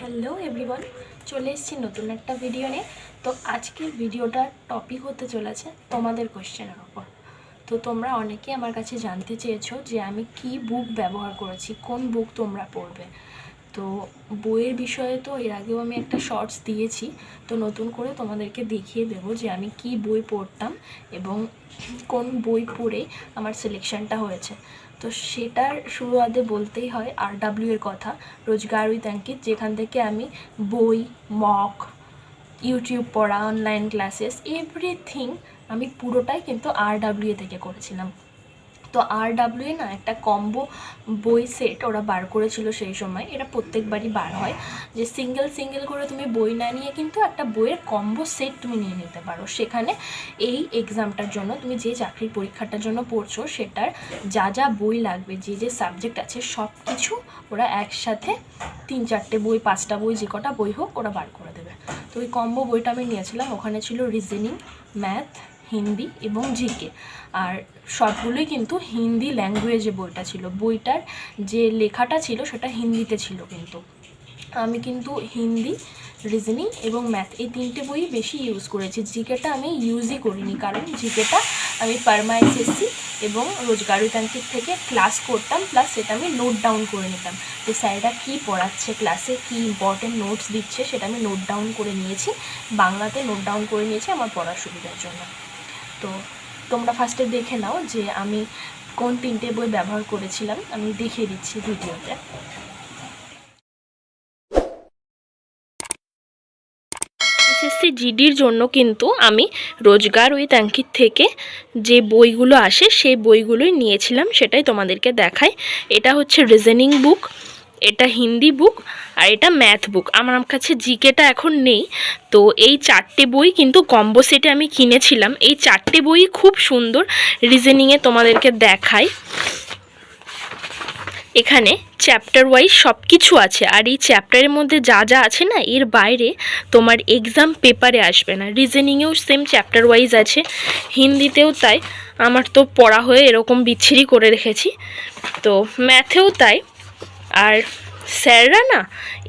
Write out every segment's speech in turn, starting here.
Hello everyone, চলে এসেছি নতুন একটা ভিডিও নিয়ে। তো আজকের ভিডিওটার টপিক হতে চলেছে তোমাদের কোয়েশ্চেনের ওপর তো তোমরা অনেকেই আমার কাছে জানতে চেয়েছো যে আমি কি বুক ব্যবহার করেছি, কোন বুক তোমরা পড়বে। তো বইয়ের বিষয়ে তো এর আগেও আমি একটা শর্টস দিয়েছি, তো নতুন করে তোমাদেরকে দেখিয়ে দেবো যে আমি কি বই পড়তাম এবং কোন বই পড়ে আমার সিলেকশনটা হয়েছে। তো সেটার শুরুয়াতে বলতেই হয় আর ডাব্লিউ এর কথা, রোজগার উইথ অঙ্কিত, যেখান থেকে আমি বই মক ইউটিউব পড়া অনলাইন ক্লাসেস এভরিথিং আমি পুরোটাই কিন্তু আর ডাব্লিউ থেকে করেছিলাম। তো আর ডাব্লিউ না একটা কম্বো বই সেট ওরা বার করেছিল সেই সময়। এটা প্রত্যেকবারই বার হয়। যে সিঙ্গেল সিঙ্গেল করে তুমি বই না নিয়ে কিন্তু একটা বইয়ের কম্বো সেট তুমি নিয়ে নিতে পারো। সেখানে এই এক্সামটার জন্য তুমি যে চাকরির পরীক্ষাটার জন্য পড়ছো, সেটার যা যা বই লাগবে, যে যে সাবজেক্ট আছে সব কিছু ওরা একসাথে তিন, চারটে বই, পাঁচটা বই, যে কটা বই হোক, ওরা বার করে দেবে। তো ওই কম্বো বইটা আমি নিয়েছিলাম। ওখানে ছিল রিজনিং ম্যাথ হিন্দি এবং জিকে। আর সবগুলোই কিন্তু হিন্দি ল্যাঙ্গুয়েজে বইটা ছিল। বইটার যে লেখাটা ছিল সেটা হিন্দিতে ছিল কিন্তু। আমি কিন্তু হিন্দি, রিজনিং এবং ম্যাথ এই তিনটে বই বেশি ইউজ করেছি। জিকেটা আমি ইউজই করিনি কারণ জিকেটা আমি পারমা এসএসসি এবং রোজগারুতান্ত্রিক থেকে ক্লাস করতাম প্লাস সেটা আমি নোট ডাউন করে নিতাম। যে স্যাররা কী পড়াচ্ছে ক্লাসে কী ইম্পর্টেন্ট নোটস দিচ্ছে, সেটা আমি নোট ডাউন করে নিয়েছি। বাংলাতে নোট ডাউন করে নিয়েছি আমার পড়ার সুবিধার জন্য। তো তোমরা ফার্স্টে দেখে নাও যে আমি কোন তিনটে বই ব্যবহার করেছিলাম। আমি দেখিয়ে দিচ্ছি ভিডিওতে। এসএসসি জিডির জন্য কিন্তু আমি রোজগার উইথ অঙ্কিত থেকে যে বইগুলো আসে, সেই বইগুলোই নিয়েছিলাম, সেটাই তোমাদেরকে দেখাই। এটা হচ্ছে রিজনিং বুক। এটা হিন্দি বুক আর এটা ম্যাথ বুক আমার কাছে জিকেটা এখন নেই। তো এই চারটে বই কিন্তু কম্বো সেটে আমি কিনেছিলাম। এই চারটে বই খুব সুন্দর। রিজেনিংয়ে তোমাদেরকে দেখাই। এখানে চ্যাপ্টার ওয়াইজ সব কিছু আছে। আর এই চ্যাপ্টারের মধ্যে যা যা আছে না, এর বাইরে তোমার এক্সাম পেপারে আসবে না। রিজেনিংয়েও সেম চ্যাপ্টার ওয়াইজ আছে। হিন্দিতেও তাই। আমার তো পড়া হয়ে এরকম বিচ্ছিরি করে রেখেছি। তো ম্যাথেও তাই। আর স্যাররা না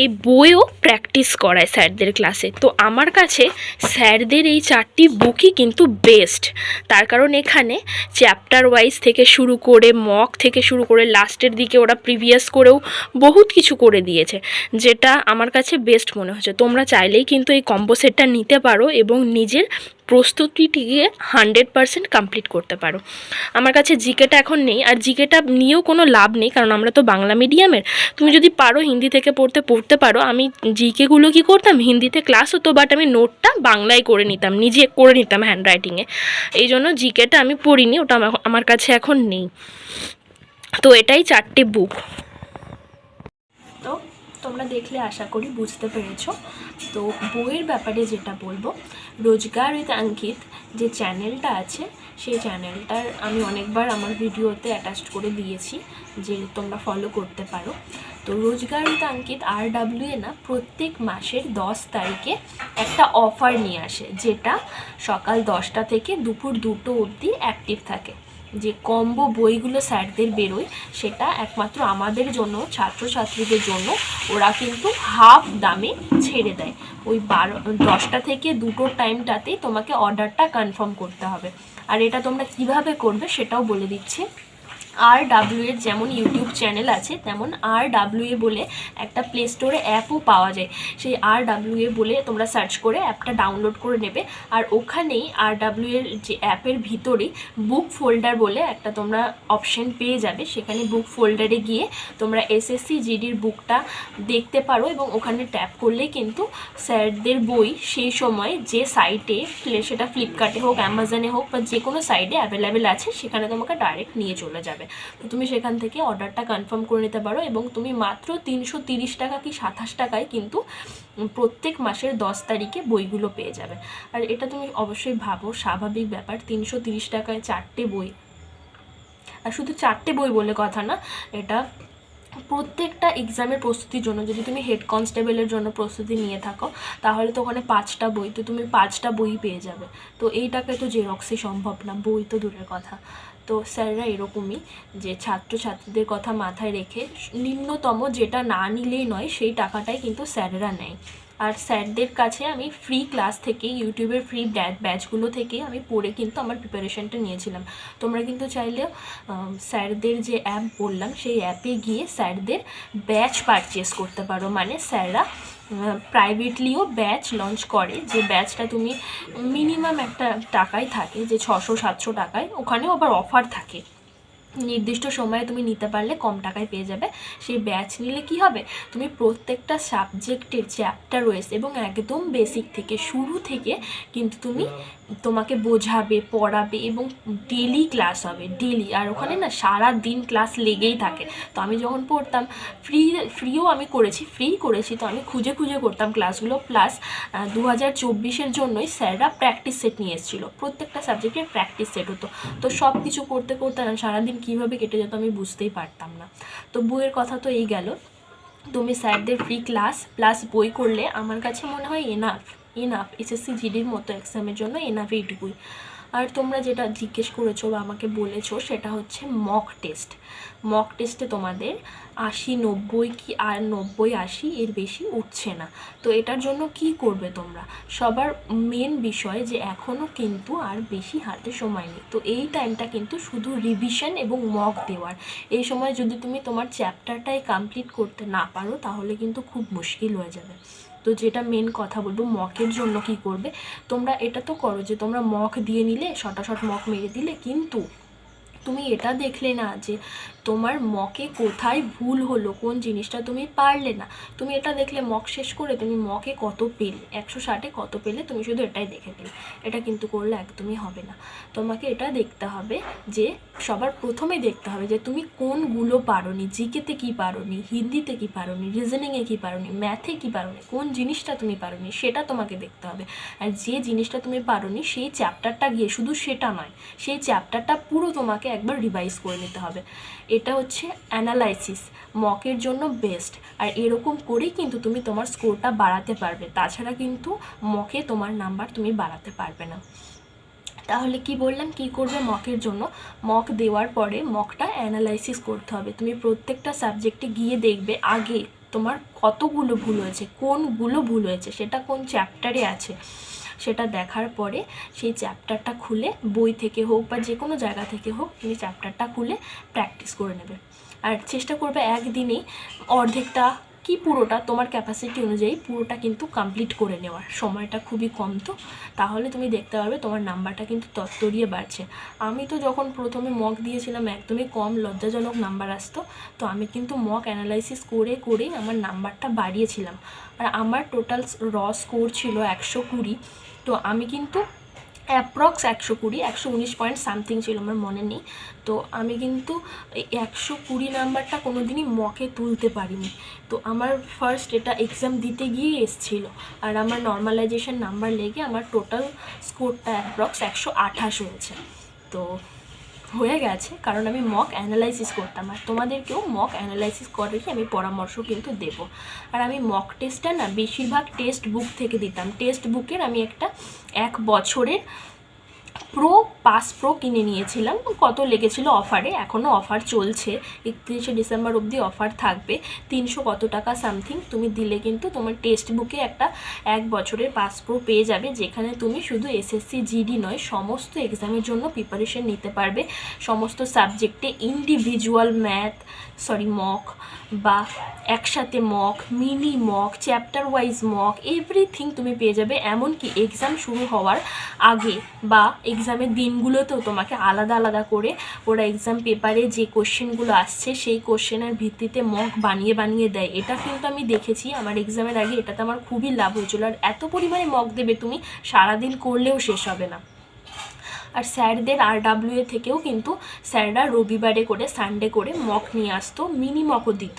এই বইও প্র্যাকটিস করায় স্যারদের ক্লাসে তো আমার কাছে স্যারদের এই চারটি বুকই কিন্তু বেস্ট তার কারণ এখানে চ্যাপ্টার ওয়াইজ থেকে শুরু করে মক থেকে শুরু করে লাস্টের দিকে ওরা প্রিভিয়াস করেও বহুত কিছু করে দিয়েছে, যেটা আমার কাছে বেস্ট মনে হচ্ছে। তোমরা চাইলেই কিন্তু এই কম্বো সেটটা নিতে পারো এবং নিজের প্রস্তুতিটিকে হান্ড্রেড পারসেন্ট কমপ্লিট করতে পারো। আমার কাছে জিকেটা এখন নেই, আর জিকেটা নিয়েও কোনো লাভ নেই, কারণ আমরা তো বাংলা মিডিয়ামের। তুমি যদি পারো হিন্দি থেকে পড়তে পড়তে পারো। আমি জিকেগুলো কি করতাম? হিন্দিতে ক্লাস হতো বাট আমি নোটটা বাংলায় করে নিতাম, নিজে করে নিতাম হ্যান্ড রাইটিংয়ে এই জন্য জিকেটা আমি পড়িনি, ওটা আমার কাছে এখন নেই। তো এটাই চারটে বুক তো তোমরা দেখলে, আশা করি বুঝতে পেরেছ। তো বইয়ের ব্যাপারে যেটা বলব রোজগার উইথ অঙ্কিত যে চ্যানেলটা আছে, সেই চ্যানেলটার আমি অনেকবার আমার ভিডিওতে অ্যাটাচ করে দিয়েছি যে তোমরা ফলো করতে পারো। তো রোজগার with Ankit R W A না, প্রত্যেক মাসের দশ তারিখে একটা অফার নিয়ে আসে, যেটা সকাল দশটা থেকে দুপুর দুটো অবধি অ্যাক্টিভ থাকে। যে কম্বো বইগুলো স্যারদের বেরোয়, সেটা একমাত্র আমাদের জন্য, ছাত্রছাত্রীদের জন্য, ওরা কিন্তু হাফ দামে ছেড়ে দেয়। ওই বারো, দশটা থেকে দুটোর টাইমটাতেই তোমাকে অর্ডারটা কনফার্ম করতে হবে। আর এটা তোমরা কীভাবে করবে সেটাও বলে দিচ্ছি। আর ডাব্লিউ এর যেমন ইউটিউব চ্যানেল আছে, তেমন আর ডাব্লিউ এ বলে একটা প্লে স্টোরে অ্যাপও পাওয়া যায়। সেই আর ডাব্লিউ এ বলে তোমরা সার্চ করে অ্যাপটা ডাউনলোড করে নেবে। আর ওখানেই আর ডাব্লিউ এর যে অ্যাপের ভিতরেই বুক ফোল্ডার বলে একটা তোমরা অপশন পেয়ে যাবে। সেখানে বুক ফোল্ডারে গিয়ে তোমরা এসএসসি জিডির বুকটা দেখতে পারো এবং ওখানে ট্যাপ করলেই কিন্তু স্যারদের বই সেই সময় যে সাইটে সেটা ফ্লিপকার্টে হোক অ্যামাজনে হোক বা যে কোনো সাইটে অ্যাভেলেবেল আছে, সেখানে তোমাকে ডাইরেক্ট নিয়ে চলে যাবে। তো তুমি সেখান থেকে অর্ডারটা কনফার্ম করে নিতে পারো এবং তুমি মাত্র তিনশো টাকা কি সাতাশ টাকায় কিন্তু প্রত্যেক মাসের দশ তারিখে বইগুলো পেয়ে যাবে। আর এটা তুমি অবশ্যই ভাবো, স্বাভাবিক ব্যাপার, তিনশো টাকায় চারটে বই। আর শুধু চারটে বই বলে কথা না, এটা প্রত্যেকটা এক্সামের প্রস্তুতির জন্য, যদি তুমি হেড কনস্টেবলের জন্য প্রস্তুতি নিয়ে থাকো, তাহলে তো ওখানে পাঁচটা বই, তো তুমি পাঁচটা বই পেয়ে যাবে। তো এইটাকে তো জেরক্সই সম্ভব না, বই তো দূরের কথা। তো স্যাররা এরকমই যে ছাত্রছাত্রীদের কথা মাথায় রেখে নিম্নতম যেটা না নিলেই নয় সেই টাকাটাই কিন্তু স্যাররা নেয়। আর স্যারদের কাছে আমি ফ্রি ক্লাস থেকে ইউটিউবের ফ্রি ব্যাচগুলো থেকে আমি পড়ে কিন্তু আমার প্রিপারেশনটা নিয়েছিলাম। তোমরা কিন্তু চাইলে স্যারদের যে অ্যাপ বললাম, সেই অ্যাপে গিয়ে স্যারদের ব্যাচ পারচেস করতে পারো। মানে স্যাররা প্রাইভেটলিও ব্যাচ লঞ্চ করে। যে ব্যাচটা তুমি মিনিমাম একটা টাকায় থাকে, যে ছশো, সাতশো টাকায়, ওখানেও আবার অফার থাকে। নির্দিষ্ট সময়ে তুমি নিতে পারলে কম টাকায় পেয়ে যাবে। সেই ব্যাচ নিলে কি হবে? তুমি প্রত্যেকটা সাবজেক্টের চ্যাপ্টার রয়েছে এবং একদম বেসিক থেকে, শুরু থেকে কিন্তু তুমি তোমাকে বোঝাবে, পড়াবে এবং ডেলি ক্লাস হবে ডেলি আর ওখানে না সারা দিন ক্লাস লেগেই থাকে। তো আমি যখন পড়তাম ফ্রি ফ্রিও আমি করেছি ফ্রি করেছি। তো আমি খুঁজে খুঁজে করতাম ক্লাসগুলো প্লাস দু হাজার চব্বিশের জন্যই স্যাররা প্র্যাকটিস সেট নিয়ে এসেছিল। প্রত্যেকটা সাবজেক্টের প্র্যাকটিস সেট হতো। তো সব কিছু করতে করতে না সারাদিন কীভাবে কেটে যেত আমি বুঝতেই পারতাম না। তো বইয়ের কথা তো এই গেল। তুমি স্যারদের ফ্রি ক্লাস প্লাস বই করলে আমার কাছে মনে হয় এনাফ এনাফ এসএসসি জিডির মতো এক্সামের জন্য এনাফ এইটুকুই। আর তোমরা যেটা জিজ্ঞেস করেছ বা আমাকে বলেছ সেটা হচ্ছে মক টেস্ট মক টেস্টে তোমাদের আশি, নব্বই কি আর নব্বই, আশি এর বেশি উঠছে না। তো এটার জন্য কি করবে তোমরা? সবার মেন বিষয় যে এখনও কিন্তু আর বেশি হাতে সময় নেই। তো এই টাইমটা কিন্তু শুধু রিভিশন এবং মক দেওয়ার। এই সময় যদি তুমি তোমার চ্যাপ্টারটাই কমপ্লিট করতে না পারো তাহলে কিন্তু খুব মুশকিল হয়ে যাবে। তো যেটা মেন কথা বলব মকের জন্য কি করবে? তোমরা এটা তো করো যে, তোমরা মক দিয়ে নিলে, শটাশট মক মেরে দিলে, কিন্তু তুমি এটা দেখলে না যে তোমার মকে কোথায় ভুল হলো? কোন জিনিসটা তুমি পারলে না? তুমি এটা দেখলে মক শেষ করে তুমি মকে কত পেলে? একশো ষাটে কত পেলে? তুমি শুধু এটাই দেখে পেলে এটা কিন্তু করলে একদমই হবে না। তোমাকে এটা দেখতে হবে যে, সবার প্রথমে দেখতে হবে যে তুমি কোনগুলো পারোনি? জিকেতে কি পারোনি? হিন্দিতে কি পারোনি? রিজনিংয়ে কি পারোনি? ম্যাথে কি পারোনি? কোন জিনিসটা তুমি পারোনি? সেটা তোমাকে দেখতে হবে। আর যে জিনিসটা তুমি পারোনি, সেই চ্যাপ্টারটা গিয়ে শুধু সেটা নয়, সেই চ্যাপ্টারটা পুরো তোমাকে একবার রিভাইজ করে নিতে হবে। এটা হচ্ছে অ্যানালাইসিস মকের জন্য বেস্ট আর এরকম করেই কিন্তু তুমি তোমার স্কোরটা বাড়াতে পারবে। তাছাড়া কিন্তু মকে তোমার নাম্বার তুমি বাড়াতে পারবে না। তাহলে কি বললাম? কি করবে মকের জন্য? মক দেওয়ার পরে মকটা অ্যানালাইসিস করতে হবে। তুমি প্রত্যেকটা সাবজেক্টে গিয়ে দেখবে আগে তোমার কতগুলো ভুল হয়েছে, কোনগুলো ভুল হয়েছে, সেটা কোন চ্যাপ্টারে আছে। সেটা দেখার পরে সেই চ্যাপ্টারটা খুলে বই থেকে হোক বা যে কোনো জায়গা থেকে হোক তুমি চ্যাপ্টারটা খুলে প্র্যাকটিস করে নেবে। আর চেষ্টা করবে একদিনেই অর্ধেকটা কি পুরোটা? তোমার ক্যাপাসিটি অনুযায়ী পুরোটা কিন্তু কমপ্লিট করে নেওয়ার। সময়টা খুবই কম তো। তাহলে তুমি দেখতে পারবে তোমার নাম্বারটা কিন্তু তত্তরিয়ে বাড়ছে। আমি তো যখন প্রথমে মক দিয়েছিলাম, একদমই কম লজ্জাজনক নাম্বার আসতো। তো আমি কিন্তু মক অ্যানালাইসিস করে, করেই আমার নাম্বারটা বাড়িয়েছিলাম। আর আমার টোটাল র স্কোর ছিল একশো কুড়ি। তো আমি কিন্তু অ্যাপ্রক্স একশো কুড়ি, একশো উনিশ পয়েন্ট সামথিং ছিল আমার মনে নেই। তো আমি কিন্তু একশো কুড়ি নাম্বারটা কোনো দিনই মকে তুলতে পারিনি। তো আমার ফার্স্ট এটা এক্সাম দিতে গিয়ে এসেছিল। আর আমার নর্মালাইজেশন নাম্বার লেগে আমার টোটাল স্কোরটা অ্যাপ্রক্স একশো আঠাশ হয়েছে। তো হয়ে গেছে, কারণ আমি মক অ্যানালাইসিস করতাম। আর তোমাদেরকেও মক অ্যানালাইসিস করেই আমি পরামর্শ কিন্তু দেব। আর আমি মক টেস্টটা না, বেশিরভাগ টেস্ট বুক থেকে দিতাম। টেস্ট বুকের আমি একটা এক বছরের প্রো পাস প্রো কিনে নিয়েছিলাম। কত লেগেছিল অফারে এখনও অফার চলছে। একত্রিশে ডিসেম্বর অবধি অফার থাকবে। তিনশো কত টাকা সামথিং তুমি দিলে কিন্তু তোমার টেক্সট বুকে একটা এক বছরের পাস প্রো পেয়ে যাবে, যেখানে তুমি শুধু এসএসসি জিডি নয়, সমস্ত এক্সামের জন্য প্রিপারেশন নিতে পারবে। সমস্ত সাবজেক্টে ইন্ডিভিজুয়াল ম্যাথ সরি মক বা একসাথে mock mini mock chapter wise mock everything তুমি পেয়ে যাবে। এমনকি এক্সাম শুরু হওয়ার আগে বা এক্সামের দিনগুলোতেও তোমাকে আলাদা আলাদা করে ওরা এক্সাম পেপারে যে কোশ্চেনগুলো আসছে, সেই কোশ্চেনের ভিত্তিতে মক বানিয়ে বানিয়ে দেয়। এটা কিন্তু আমি দেখেছি, আমার এক্সামের আগে। এটাতে আমার খুবই লাভ হয়েছিল। আর এত পরিমাণে মক দেবে তুমি, সারাদিন করলেও শেষ হবে না। আর স্যারদের আর ডাব্লিউ থেকেও কিন্তু স্যাররা রবিবারে করে সানডে করে মক নিয়ে আসতো মিনি মকও দিত।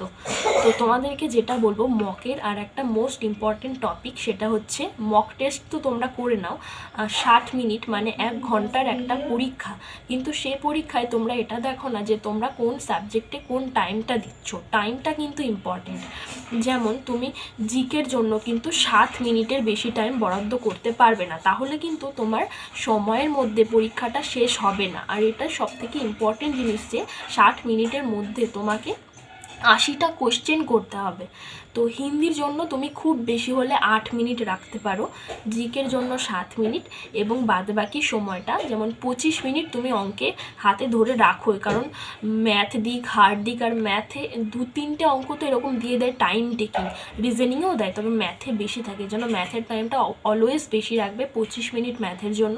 তো তোমাদেরকে যেটা বলব মকের আর একটা মোস্ট ইম্পর্টেন্ট টপিক সেটা হচ্ছে মক টেস্ট তো তোমরা করে নাও ষাট মিনিট মানে এক ঘণ্টার একটা পরীক্ষা। কিন্তু সে পরীক্ষায় তোমরা এটা দেখো না যে তোমরা কোন সাবজেক্টে কোন টাইমটা দিচ্ছ। টাইমটা কিন্তু ইম্পর্টেন্ট যেমন তুমি জিকের জন্য কিন্তু সাত মিনিটের বেশি টাইম বরাদ্দ করতে পারবে না। তাহলে কিন্তু তোমার সময়ের মধ্যে পরীক্ষাটা শেষ হবে না। আর এটা সবথেকে ইম্পর্টেন্ট জিনিস যে ষাট মিনিটের মধ্যে তোমাকে আশিটা কোশ্চেন করতে হবে। তো হিন্দির জন্য তুমি খুব বেশি হলে আট মিনিট রাখতে পারো জিকের জন্য সাত মিনিট এবং বাদবাকি সময়টা, যেমন পঁচিশ মিনিট তুমি অঙ্কে হাতে ধরে রাখো, কারণ ম্যাথ দিক হার্ড দিক আর ম্যাথে দু তিনটে অঙ্ক তো এরকম দিয়ে দেয় টাইম টেকিং রিজনিংয়েও দেয়, তবে ম্যাথে বেশি থাকে যেন ম্যাথের টাইমটা অলওয়েজ বেশি রাখবে পঁচিশ মিনিট ম্যাথের জন্য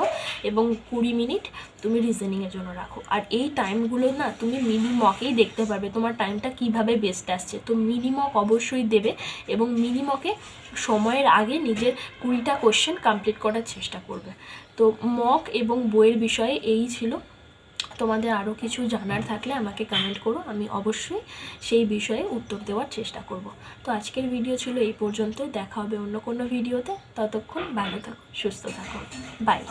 এবং কুড়ি মিনিট তুমি রিজনিংয়ের জন্য রাখো। আর এই টাইমগুলো না তুমি মিনিমকেই দেখতে পারবে তোমার টাইমটা কীভাবে বেস্ট আসছে। তো মিনিমক অবশ্যই দেবে এবং মিনিমকে সময়ের আগে নিজের কুড়িটা কোশ্চেন কমপ্লিট করার চেষ্টা করবে। তো মক এবং বইয়ের বিষয়ে এই ছিল। তোমাদের আরও কিছু জানার থাকলে আমাকে কমেন্ট করো। আমি অবশ্যই সেই বিষয়ে উত্তর দেওয়ার চেষ্টা করব। তো আজকের ভিডিও ছিল এই পর্যন্তই। দেখা হবে অন্য কোনো ভিডিওতে ততক্ষণ ভালো থাকো, সুস্থ থাকো। বাই